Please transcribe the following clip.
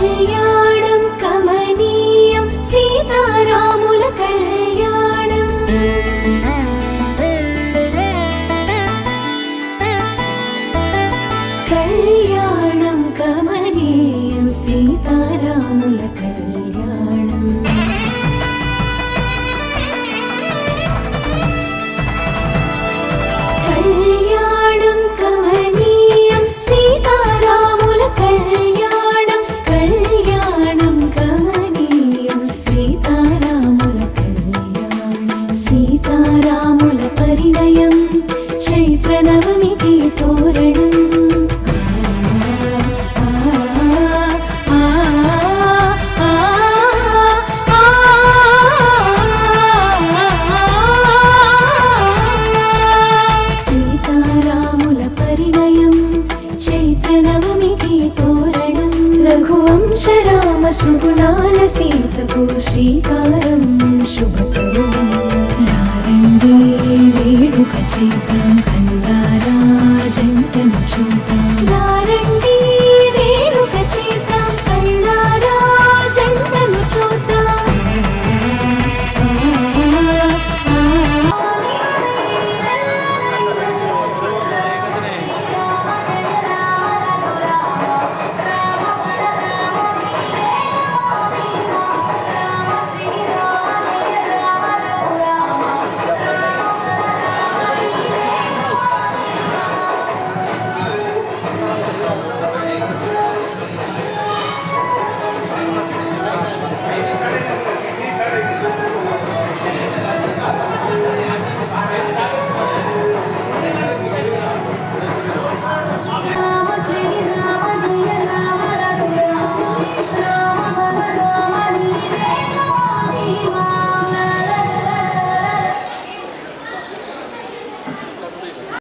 കല്യാണം കമനീയം സീതാരാമുല കല്യാണം. കല്യാണം കമനീയം സീതാരാമുല കല്യാണം. చైత్ర నవమికి తోరణం. సీతారాముల పరిణయం చైత్ర నవమికి తోరణం. రఘువంశ రామ సుగుణాల సీతకు శ్రీకారం శుభకరం రారండి వేడుక చేద్దాం జంటను చూద్దాం